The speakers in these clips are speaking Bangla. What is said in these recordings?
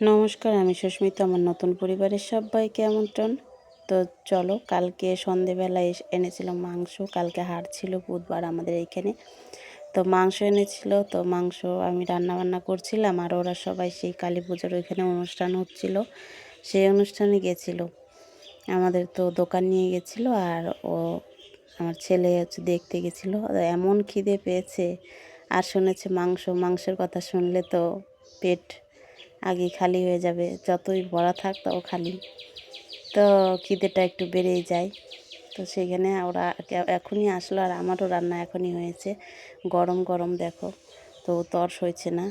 নমস্কার, আমি সুস্মিতা, আমার নতুন পরিবারের সবাইকে আমন্ত্রণ। তো চলো, কালকে সন্ধেবেলায় এনেছিল মাংস, কালকে হাট ছিল বুধবার আমাদের এইখানে। তো মাংস এনেছিল, তো মাংস আমি রান্না বান্না করছিলাম আর ওরা সবাই সেই কালী পুজোর ওইখানে অনুষ্ঠান হচ্ছিল, সেই অনুষ্ঠানে গেছিল। আমাদের তো দোকান নিয়ে গেছিল আর ও, আমার ছেলে হচ্ছে দেখতে গেছিল। এমন খিদে পেয়েছে, আর শুনেছে মাংস, মাংসের কথা শুনলে তো পেট আগে খালি হয়ে যাবে। যতই ভরা থাক তাও খালি। তো খিদেটা একটু বেড়েই যায়। তো সেখানে ওরা এখনই আসলো আর আমারও রান্না এখনই হয়েছে। গরম গরম দেখো। তো তর্স হয়েছে না।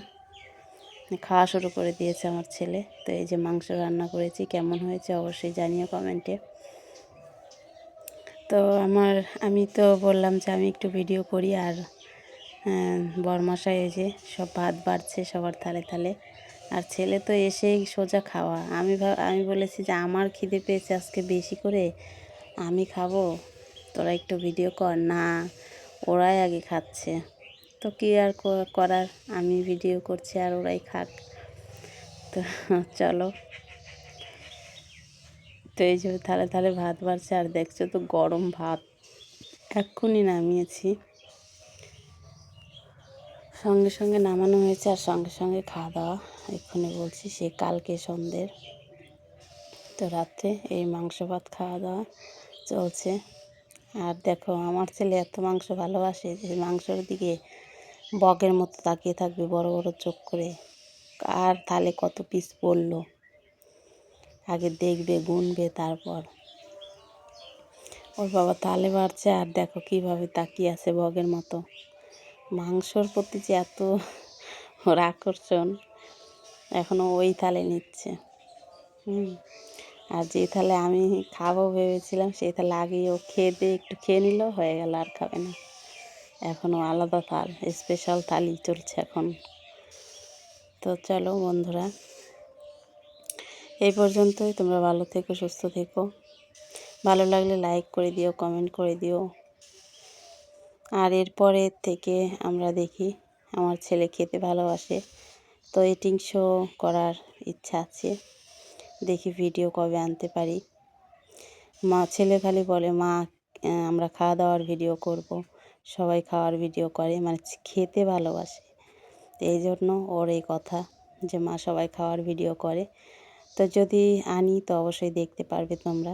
খাওয়া শুরু করে দিয়েছে আমার ছেলে। তো এই যে মাংস রান্না করেছি, কেমন হয়েছে অবশ্যই জানিও কমেন্টে তো আমার, আমি তো বললাম যে আমি একটু ভিডিও করি আর বরমাসায় এসে সব ভাত বাড়ছে সবার থালে থালে আর ছেলে তো এসেই সোজা খাওয়া। আমি আমি বলেছি যে আমার খিদে পেয়েছে আজকে বেশি করে, আমি খাব। তোরা একটু ভিডিও কর। না, ওরাই আগে খাচ্ছে। তো কী আর করার? আমি ভিডিও করছি আর ওরাই খাক। তো চলো। তো এই যে থালে থালে ভাত বাড়ছে আর দেখছ তো গরম ভাত। এক্ষুনি নামিয়েছি। সঙ্গে সঙ্গে নামানো হয়েছে আর সঙ্গে সঙ্গে খাওয়া দাওয়া। এক্ষুনি বলছি, সে কালকে সন্ধ্যের। তো রাত্রে এই মাংস ভাত খাওয়া দাওয়া চলছে। আর দেখো, আমার ছেলে এত মাংস ভালোবাসে যে মাংসর দিকে বগের মতো তাকিয়ে থাকবে বড় বড় চোখ করে। আর তাহলে কত পিস পড়ল। আগে দেখবে, গুনবে তারপর। ওর বাবা তালে বাড়ছে আর দেখো কীভাবে তাকিয়ে আছে বগের মতো। মাংসর প্রতি যে এত ওর আকর্ষণ। এখনও ওই থালে নিচ্ছে। হুম, আর যে থালে আমি খাব ভেবেছিলাম, সেই থালে আগেই ও খেয়ে দিয়ে একটু খেয়ে নিল, হয়ে গেল আর খাবে না। এখনও আলাদা থাল স্পেশাল থালি চলছে এখন। তো চলো বন্ধুরা, এই পর্যন্তই। তোমরা ভালো থেকো, সুস্থ থেকো। ভালো লাগলে লাইক করে দিও কমেন্ট করে দিও। আর এরপরের থেকে আমরা দেখি আমার ছেলে খেতে ভালোবাসে। তো এটিং শো করার ইচ্ছা আছে। দেখি ভিডিও কবে আনতে পারি। মা, ছেলে খালি বলে, মা আমরা খাওয়া দাওয়ার ভিডিও করব। সবাই খাওয়ার ভিডিও করে মানে খেতে ভালোবাসে। এই জন্য ওর এই কথা যে মা সবাই খাওয়ার ভিডিও করে। তো যদি আনি, তো অবশ্যই দেখতে পারবে তোমরা।